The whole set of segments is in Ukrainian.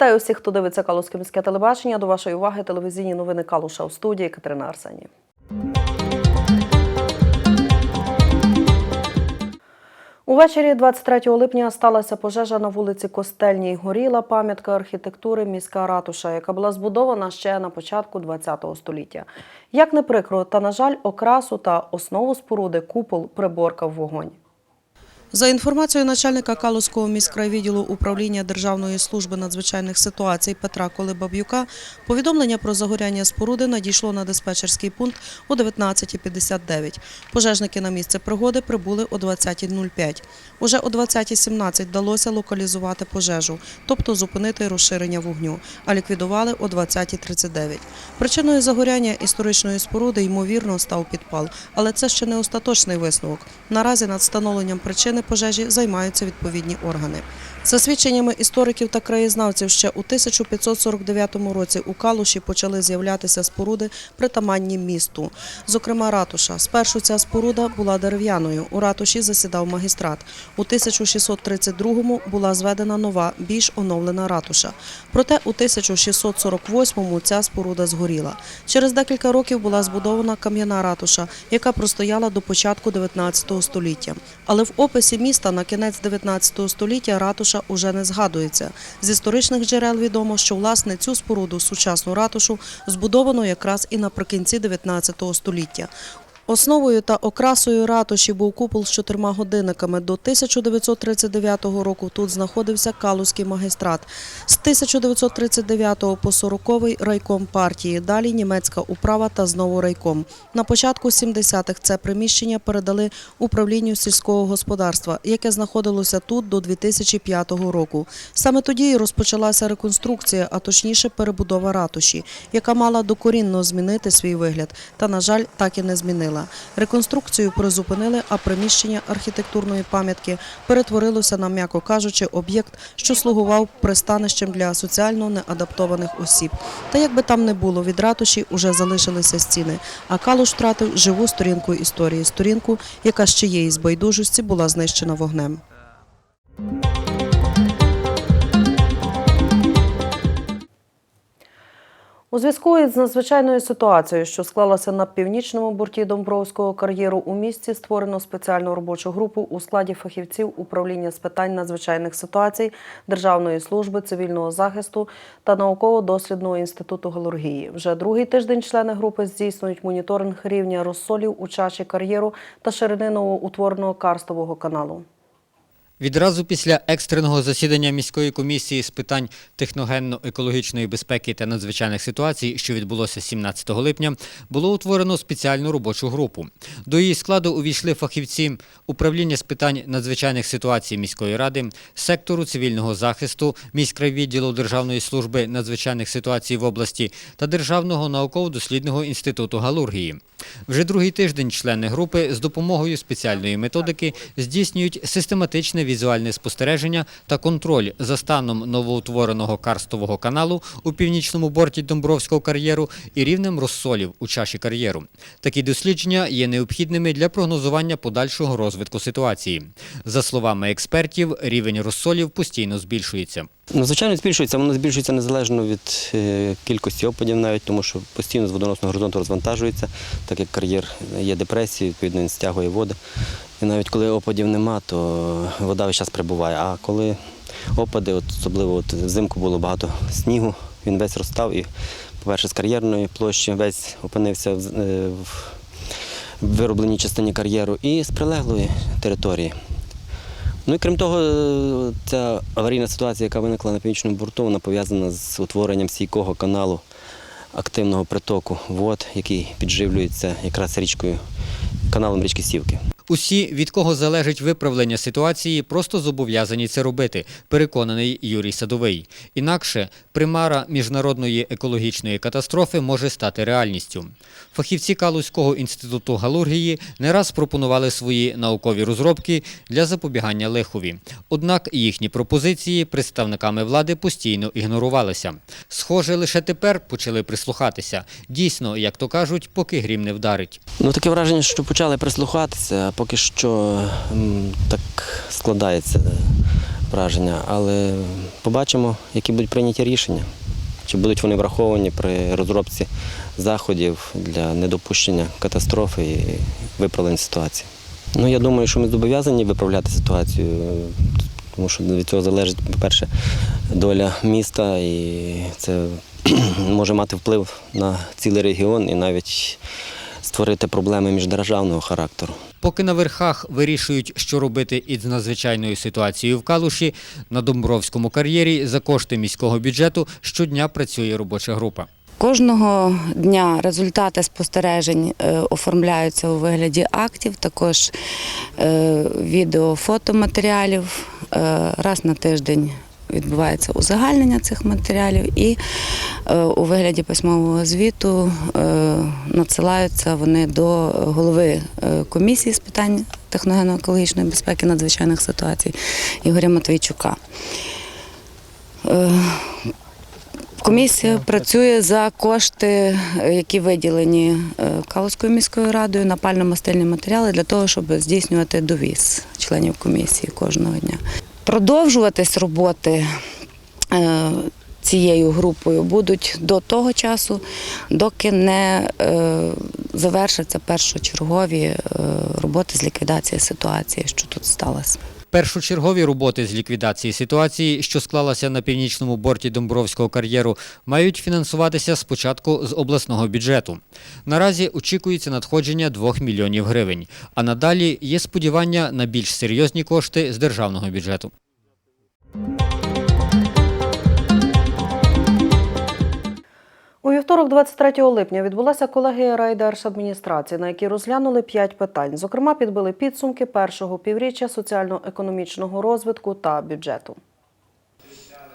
Вітаю всіх, хто дивиться Калузьке міське телебачення. До вашої уваги телевізійні новини Калуша у студії Катерина Арсені. Увечері 23 липня сталася пожежа на вулиці Костельній. Горіла пам'ятка архітектури міська ратуша, яка була збудована ще на початку ХХ століття. Як не прикро, та на жаль, окрасу та основу споруди купол приборкав вогонь. За інформацією начальника Калузького міськрайвідділу управління Державної служби надзвичайних ситуацій Петра Колебаб'юка, повідомлення про загоряння споруди надійшло на диспетчерський пункт о 19.59. Пожежники на місце пригоди прибули о 20.05. Уже о 20.17 вдалося локалізувати пожежу, тобто зупинити розширення вогню, а ліквідували о 20.39. Причиною загоряння історичної споруди, ймовірно, став підпал, але це ще не остаточний висновок. Наразі над встановленням причини пожежі займаються відповідні органи. За свідченнями істориків та краєзнавців, ще у 1549 році у Калуші почали з'являтися споруди, притаманні місту. Зокрема, ратуша. Спершу ця споруда була дерев'яною. У ратуші засідав магістрат. У 1632-му була зведена нова, більш оновлена ратуша. Проте у 1648-му ця споруда згоріла. Через декілька років була збудована кам'яна ратуша, яка простояла до початку 19 століття. Але в описі міста на кінець 19 століття ратуша уже не згадується. З історичних джерел відомо, що власне цю споруду, сучасну ратушу, збудовано якраз і наприкінці 19 століття. Основою та окрасою ратуші був купол з чотирма годинниками. До 1939 року тут знаходився Калузький магістрат. З 1939 по 40 райком партії, далі німецька управа та знову райком. На початку 70-х це приміщення передали управлінню сільського господарства, яке знаходилося тут до 2005 року. Саме тоді і розпочалася реконструкція, а точніше перебудова ратуші, яка мала докорінно змінити свій вигляд, та, на жаль, так і не змінила. Реконструкцію призупинили, а приміщення архітектурної пам'ятки перетворилося на, м'яко кажучи, об'єкт, що слугував пристанищем для соціально неадаптованих осіб. Та як би там не було, від ратуші уже залишилися стіни, а Калуш втратив живу сторінку історії, сторінку, яка з чиєїсь байдужості була знищена вогнем. У зв'язку із надзвичайною ситуацією, що склалася на північному борті Домбровського кар'єру, у місті створено спеціальну робочу групу у складі фахівців управління з питань надзвичайних ситуацій Державної служби цивільного захисту та науково-дослідного інституту галургії. Вже другий тиждень члени групи здійснюють моніторинг рівня розсолів у чаші кар'єру та ширини новоутвореного карстового каналу. Відразу після екстреного засідання міської комісії з питань техногенно-екологічної безпеки та надзвичайних ситуацій, що відбулося 17 липня, було утворено спеціальну робочу групу. До її складу увійшли фахівці управління з питань надзвичайних ситуацій міської ради, сектору цивільного захисту, міськрайвідділу Державної служби надзвичайних ситуацій в області та Державного науково-дослідного інституту галургії. Вже другий тиждень члени групи з допомогою спеціальної методики здійснюють систематичне візуальне спостереження та контроль за станом новоутвореного карстового каналу у північному борті Домбровського кар'єру і рівнем розсолів у чаші кар'єру. Такі дослідження є необхідними для прогнозування подальшого розвитку ситуації. За словами експертів, рівень розсолів постійно збільшується. Ну, звичайно, збільшується. Воно збільшується незалежно від е, кількості опадів, навіть тому що постійно з водоносного горизонту розвантажується, так як кар'єр є депресією, відповідно він стягує воду. І навіть коли опадів нема, то вода весь час прибуває. А коли опади, от, особливо от, взимку було багато снігу, він весь розстав і, по-перше, з кар'єрної площі весь опинився в, е, виробленій частині кар'єру і з прилеглої території. Ну і крім того, е, ця аварійна ситуація, яка виникла на північному борту, вона пов'язана з утворенням стійкого каналу активного притоку вод, який підживлюється якраз річкою, каналом річки Сівки. Усі, від кого залежить виправлення ситуації, просто зобов'язані це робити, переконаний Юрій Садовий. Інакше примара міжнародної екологічної катастрофи може стати реальністю. Фахівці Калузького інституту галургії не раз пропонували свої наукові розробки для запобігання лихові. Однак їхні пропозиції представниками влади постійно ігнорувалися. Схоже, лише тепер почали прислухатися. Дійсно, як то кажуть, поки грім не вдарить. Ну таке враження, що почали прислухатися, поки що так складається. враження, але побачимо, які будуть прийняті рішення. Чи будуть вони враховані при розробці заходів для недопущення катастрофи і виправлення ситуації. Ну, я думаю, що ми зобов'язані виправляти ситуацію, тому що від цього залежить, по-перше, доля міста, і це може мати вплив на цілий регіон і навіть створити проблеми міждержавного характеру. Поки на верхах вирішують, що робити із надзвичайною ситуацією в Калуші, на Домбровському кар'єрі за кошти міського бюджету щодня працює робоча група. Кожного дня результати спостережень е, оформляються у вигляді актів, також е, відео, фотоматеріалів. Е, Раз на тиждень відбувається узагальнення цих матеріалів і е, у вигляді письмового звіту е, надсилаються вони до голови е, комісії з питань техногенно-екологічної безпеки надзвичайних ситуацій Ігоря Матвійчука. Комісія працює за кошти, які виділені Калузькою міською радою на пально-мастильні матеріали для того, щоб здійснювати довіз членів комісії кожного дня. Продовжуватись роботи е, цією групою будуть до того часу, доки не е, завершаться першочергові е, роботи з ліквідації ситуації, що тут сталося. Першочергові роботи з ліквідації ситуації, що склалася на північному борті Домбровського кар'єру, мають фінансуватися спочатку з обласного бюджету. Наразі очікується надходження 2 мільйонів гривень, а надалі є сподівання на більш серйозні кошти з державного бюджету. Вівторок, 23 липня, відбулася колегія райдержадміністрації, на якій розглянули п'ять питань. Зокрема, підбили підсумки першого півріччя соціально-економічного розвитку та бюджету.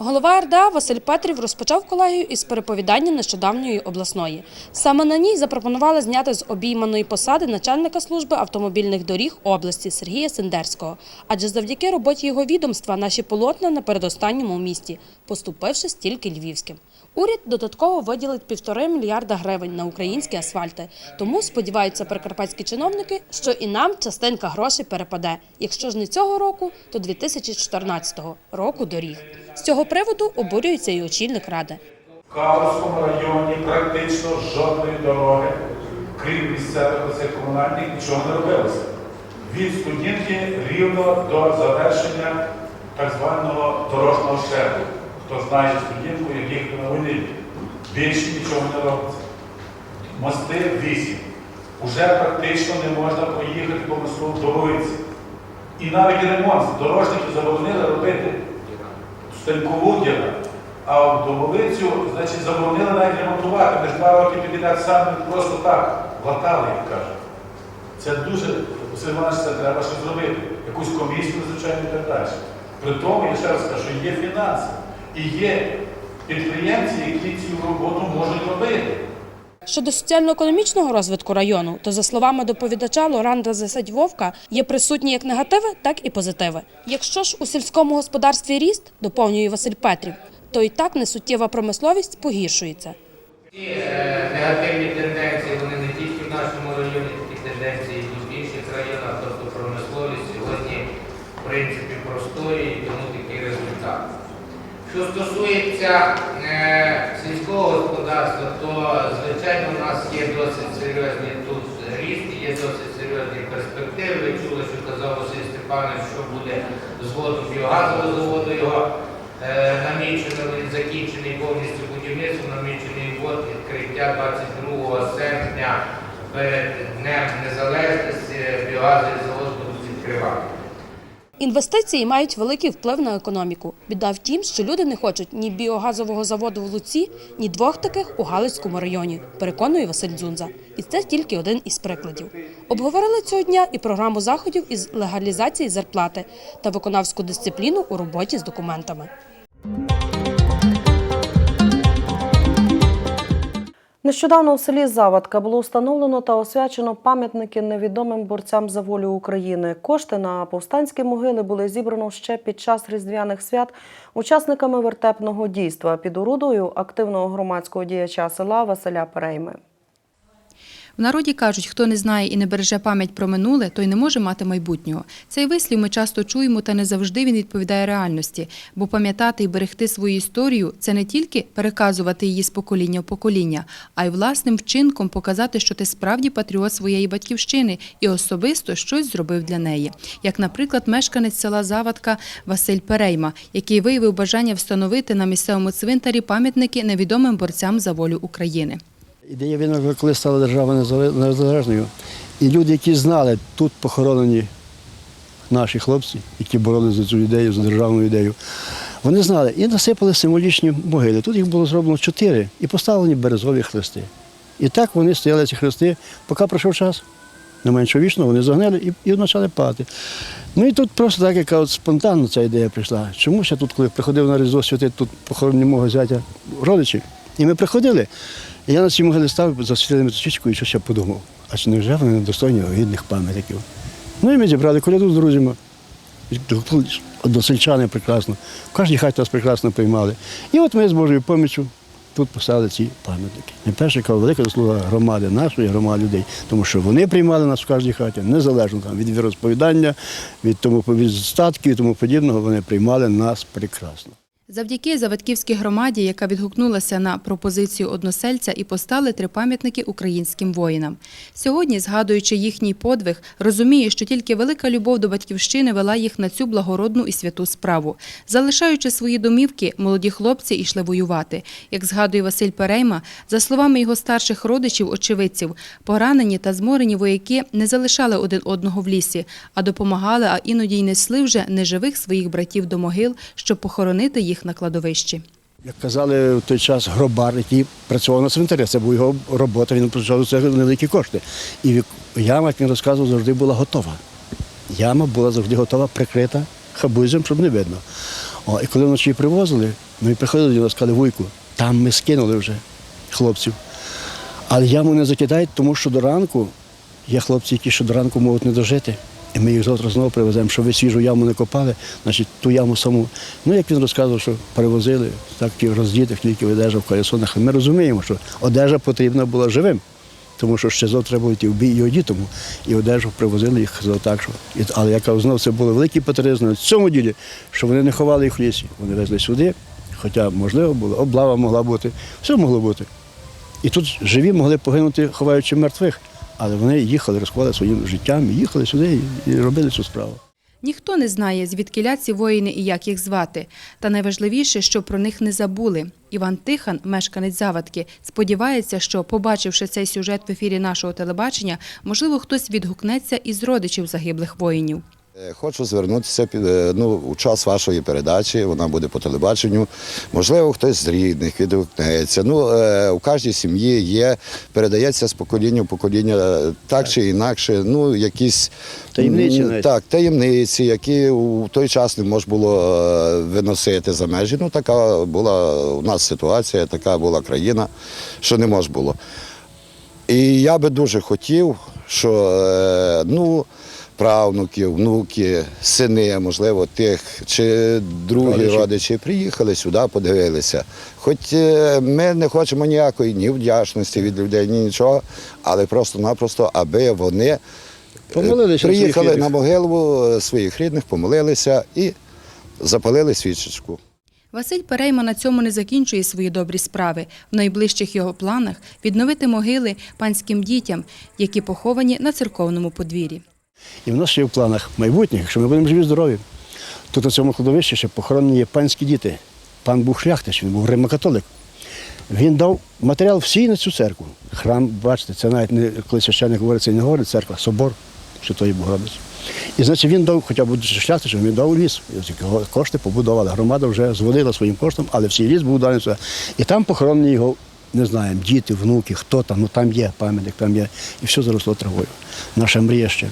Голова РДА Василь Петрів розпочав колегію із переповідання нещодавньої обласної. Саме на ній запропонували зняти з обійманої посади начальника служби автомобільних доріг області Сергія Сендерського. Адже завдяки роботі його відомства наші полотна на передостанньому місті, поступивши стільки львівським. Уряд додатково виділить півтори мільярда гривень на українські асфальти. Тому сподіваються прикарпатські чиновники, що і нам частинка грошей перепаде. Якщо ж не цього року, то 2014 року доріг. З цього приводу обурюється і очільник ради. В Калузькому районі практично жодної дороги, крім місцевих комунальних, нічого не робилося. Від студінки рівно до завершення так званого дорожнього шляху. Хто знає студінку, як їхати на війні, більше нічого не робиться. Мости вісім. Уже практично не можна проїхати по мосту до вулиці. І навіть ремонт дорожники заборонили робити станкову. А в домовицю, значить, заборонили навіть ремонтувати. Ми ж два роки підряд самі просто так латали, як кажуть. Це дуже, Василь це треба щось зробити. Якусь комісію, звичайно, і так далі. При тому, я ще раз кажу, є фінанси і є підприємці, які цю роботу можуть робити. Щодо соціально-економічного розвитку району, то за словами доповідача Лоранда Засадьвовка, є присутні як негативи, так і позитиви. Якщо ж у сільському господарстві ріст, доповнює Василь Петрів, то і так несуттєва промисловість погіршується. Ці е, негативні тенденції, вони не тільки в нашому районі, такі тенденції в інших районах, тобто промисловість сьогодні в принципі простоює і тому такий результат. Що стосується е, сільського господарства, то звичайно у нас є досить серйозні тут ріст, є досить серйозні перспективи. Ви чули, що казав Василь Степанович, що буде згодом біогазового заводу його е, намічено, він закінчений повністю будівництво, намічений ввод відкриття 22 серпня перед Днем Незалежності біогазовий завод будуть відкривати. Інвестиції мають великий вплив на економіку. Біда в тім, що люди не хочуть ні біогазового заводу в Луці, ні двох таких у Галицькому районі, переконує Василь Дзунза. І це тільки один із прикладів. Обговорили цього дня і програму заходів із легалізації зарплати та виконавську дисципліну у роботі з документами. Нещодавно у селі Завадка було встановлено та освячено пам'ятники невідомим борцям за волю України. Кошти на повстанські могили були зібрано ще під час різдвяних свят учасниками вертепного дійства під орудою активного громадського діяча села Василя Перейми. В народі кажуть, хто не знає і не береже пам'ять про минуле, той не може мати майбутнього. Цей вислів ми часто чуємо, та не завжди він відповідає реальності. Бо пам'ятати і берегти свою історію це не тільки переказувати її з покоління в покоління, а й власним вчинком показати, що ти справді патріот своєї батьківщини і особисто щось зробив для неї. Як, наприклад, мешканець села Завадка Василь Перейма, який виявив бажання встановити на місцевому цвинтарі пам'ятники невідомим борцям за волю України. Ідея виникла, коли стала держава незале- незалежною. І люди, які знали, тут похоронені наші хлопці, які боролися за цю ідею, за державну ідею, вони знали і насипали символічні могили. Тут їх було зроблено чотири і поставлені березові хрести. І так вони стояли ці хрести, поки пройшов час. Не менше вічно, вони загнили і, і почали пати. Ну і тут просто так, яка от спонтанно ця ідея прийшла. Чомусь я тут, коли приходив на Різдво святити, тут похоронені мого зятя родичі. І ми приходили. І я на цій могилі став за світлими точечкою і щось я подумав. А чи невже вони недостойні гідних пам'ятників? Ну і ми зібрали коляду з друзями. Односельчани прекрасно. В кожній хаті нас прекрасно приймали. І от ми з Божою поміччю тут поставили ці пам'ятники. І перша яка велика заслуга громади, нашої громади людей, тому що вони приймали нас в кожній хаті, незалежно там, від віросповідання, від тому від статків і тому подібного, вони приймали нас прекрасно. Завдяки Заводківській громаді, яка відгукнулася на пропозицію односельця і поставили три пам'ятники українським воїнам. Сьогодні, згадуючи їхній подвиг, розуміє, що тільки велика любов до батьківщини вела їх на цю благородну і святу справу. Залишаючи свої домівки, молоді хлопці йшли воювати. Як згадує Василь Перейма, за словами його старших родичів, очевидців, поранені та зморені вояки не залишали один одного в лісі, а допомагали, а іноді й несли вже неживих своїх братів до могил, щоб похоронити їх на кладовищі. Як казали в той час гробар, який працював на цвинтарі, це була його робота, він працював це невеликі кошти. І яма, як він розказував, завжди була готова. Яма була завжди готова, прикрита хабузем, щоб не видно. О, і коли вночі привозили, ми приходили нас, сказали, вуйку, там ми скинули вже хлопців. Але яму не закидають, тому що до ранку є хлопці, які ще до ранку можуть не дожити. І ми їх завтра знову привеземо, щоб ви свіжу яму не копали, значить ту яму саму. Ну, як він розказував, що перевозили, так і роздітих, тільки одежа в колесонах. Ми розуміємо, що одежа потрібна була живим, тому що ще завтра треба йти в бій і одітому. І одежу привозили їх так, що. Але я знову це було великий патріотизм в цьому ділі, що вони не ховали їх в лісі. Вони везли сюди, хоча, можливо, було, облава могла бути, все могло бути. І тут живі могли погинути, ховаючи мертвих. Але вони їхали, розклали своїм життям, їхали сюди і, робили цю справу. Ніхто не знає, звідки ці воїни і як їх звати. Та найважливіше, що про них не забули. Іван Тихан, мешканець Завадки, сподівається, що, побачивши цей сюжет в ефірі нашого телебачення, можливо, хтось відгукнеться із родичів загиблих воїнів. Е, Хочу звернутися під е, ну, у час вашої передачі, вона буде по телебаченню. Можливо, хтось з рідних відгукнеться. Ну, е, у кожній сім'ї є, передається з покоління в покоління е, так чи інакше, ну, якісь Таємниці м. Так, таємниці, які у той час не можна було е, виносити за межі. Ну, така була у нас ситуація, така була країна, що не можна було. І я би дуже хотів, що е, ну, правнуки, внуки, сини, можливо, тих чи другі Родичі. родичі, приїхали сюди, подивилися. Хоч е, ми не хочемо ніякої ні вдячності від людей, ні нічого, але просто-напросто, аби вони е, Помолилися приїхали на могилу е, своїх рідних, помолилися і запалили свічечку. Василь Перейма на цьому не закінчує свої добрі справи. В найближчих його планах відновити могили панським дітям, які поховані на церковному подвір'ї. І в нас ще є в планах майбутніх, якщо ми будемо живі здорові. Тут на цьому кладовищі ще похоронені є панські діти. Пан був шляхтич, він був римокатолик. Він дав матеріал всій на цю церкву. Храм, бачите, це навіть не коли священник говорить, це не говорить церква, собор Святої Богородиці. І значить він дав, хоча будучи шляхтичем, він дав ліс. Його кошти побудували. Громада вже зводила своїм коштом, але всій ліс був даний. І там похоронені його, не знаємо, діти, внуки, хто там, ну там є пам'ятник, там є. І все заросло травою. Наша мрія ще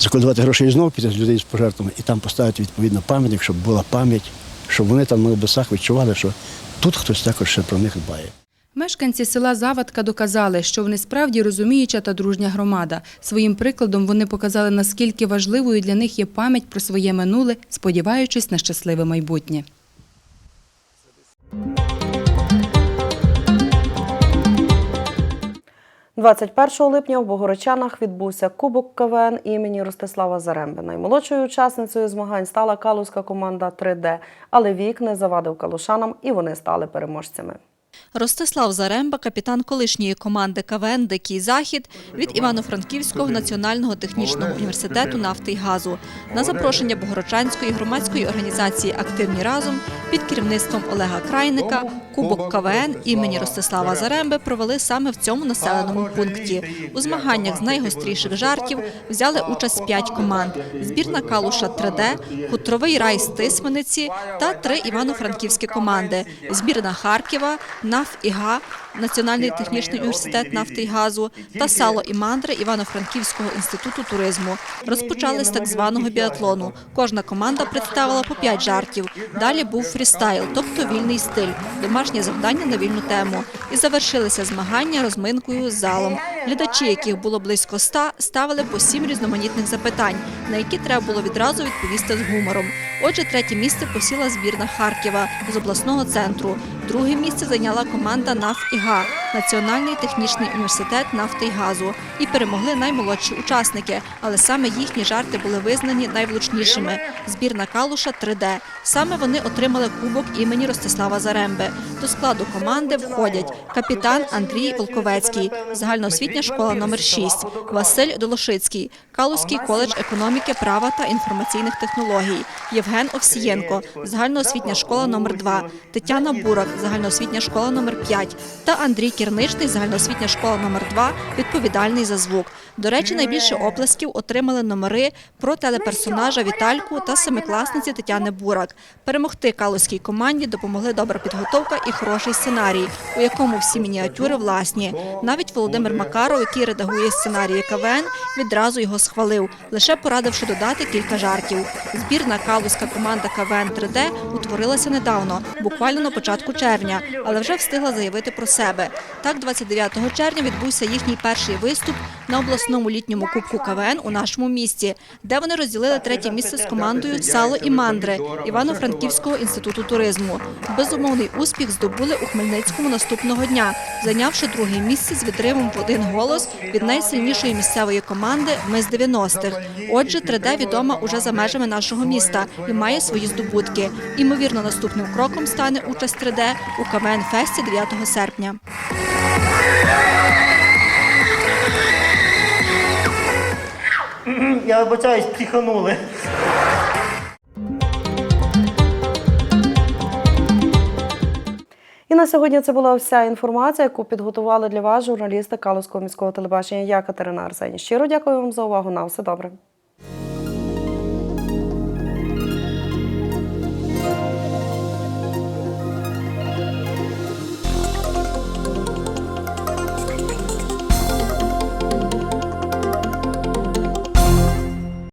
закладувати і знову піти з людей з пожертвами і там поставити відповідно пам'ятник, щоб була пам'ять, щоб вони там на небесах відчували, що тут хтось також ще про них дбає. Мешканці села Завадка доказали, що вони справді розуміюча та дружня громада. Своїм прикладом вони показали, наскільки важливою для них є пам'ять про своє минуле, сподіваючись на щасливе майбутнє. 21 липня в Богородчанах відбувся Кубок КВН імені Ростислава Заремби. Наймолодшою учасницею змагань стала калузька команда 3D, але вік не завадив калушанам і вони стали переможцями. Ростислав Заремба, капітан колишньої команди КВН Дикий Захід від Івано-Франківського національного технічного університету нафти й газу на запрошення Богородчанської громадської організації Активні разом під керівництвом Олега Крайника Кубок КВН імені Ростислава Заремби провели саме в цьому населеному пункті. У змаганнях з найгостріших жартів взяли участь п'ять команд: збірна Калуша 3D, Хутровий рай з Тисмениці та три івано-франківські команди: збірна Харкова, НАФ і ГА, Національний технічний університет нафти й газу та сало і мандри Івано-Франківського інституту туризму. Розпочали з так званого біатлону. Кожна команда представила по п'ять жартів. Далі був фрістайл, тобто вільний стиль, домашнє завдання на вільну тему. І завершилися змагання розминкою з залом. Глядачі, яких було близько ста, ставили по сім різноманітних запитань, на які треба було відразу відповісти з гумором. Отже, третє місце посіла збірна Харкова з обласного центру. Друге місце зайняла команда НАФ і ГА Національний технічний університет нафти й газу. І перемогли наймолодші учасники, але саме їхні жарти були визнані найвлучнішими. Збірна Калуша 3D. Саме вони отримали кубок імені Ростислава Заремби. До складу команди входять капітан Андрій Волковецький, загальноосвітня школа номер 6 Василь Долошицький, Калузький коледж економіки, права та інформаційних технологій, Євген Овсієнко, загальноосвітня школа номер 2 Тетяна Бурак, загальноосвітня школа номер 5 та Андрій Кірничний, загальноосвітня школа номер 2 відповідальний за звук. До речі, найбільше оплесків отримали номери про телеперсонажа Вітальку та семикласниці Тетяни Бурак. Перемогти калузькій команді допомогли добра підготовка і хороший сценарій, у якому всі мініатюри власні. Навіть Володимир Макаров, який редагує сценарії КВН, відразу його схвалив, лише порадивши додати кілька жартів. Збірна калузька команда КВН 3D утворилася недавно, буквально на початку червня, але вже встигла заявити про себе. Так, 29 червня відбувся їхній перший виступ на обласному літньому кубку КВН у нашому місті, де вони розділили третє місце з командою Сало і мандри Івано-Франківського інституту туризму. Безумовний успіх здобули у Хмельницькому наступного дня, зайнявши друге місце з відривом в один голос від найсильнішої місцевої команди Ми з 90-х. Отже, 3D відома уже за межами нашого міста і має свої здобутки. Імовірно, наступним кроком стане участь 3D у КВН Фесті 9 серпня. Я вибачаюсь, піханули. І на сьогодні це була вся інформація, яку підготували для вас журналісти Калузького міського телебачення. Я Катерина Арсені. Щиро дякую вам за увагу. На все добре.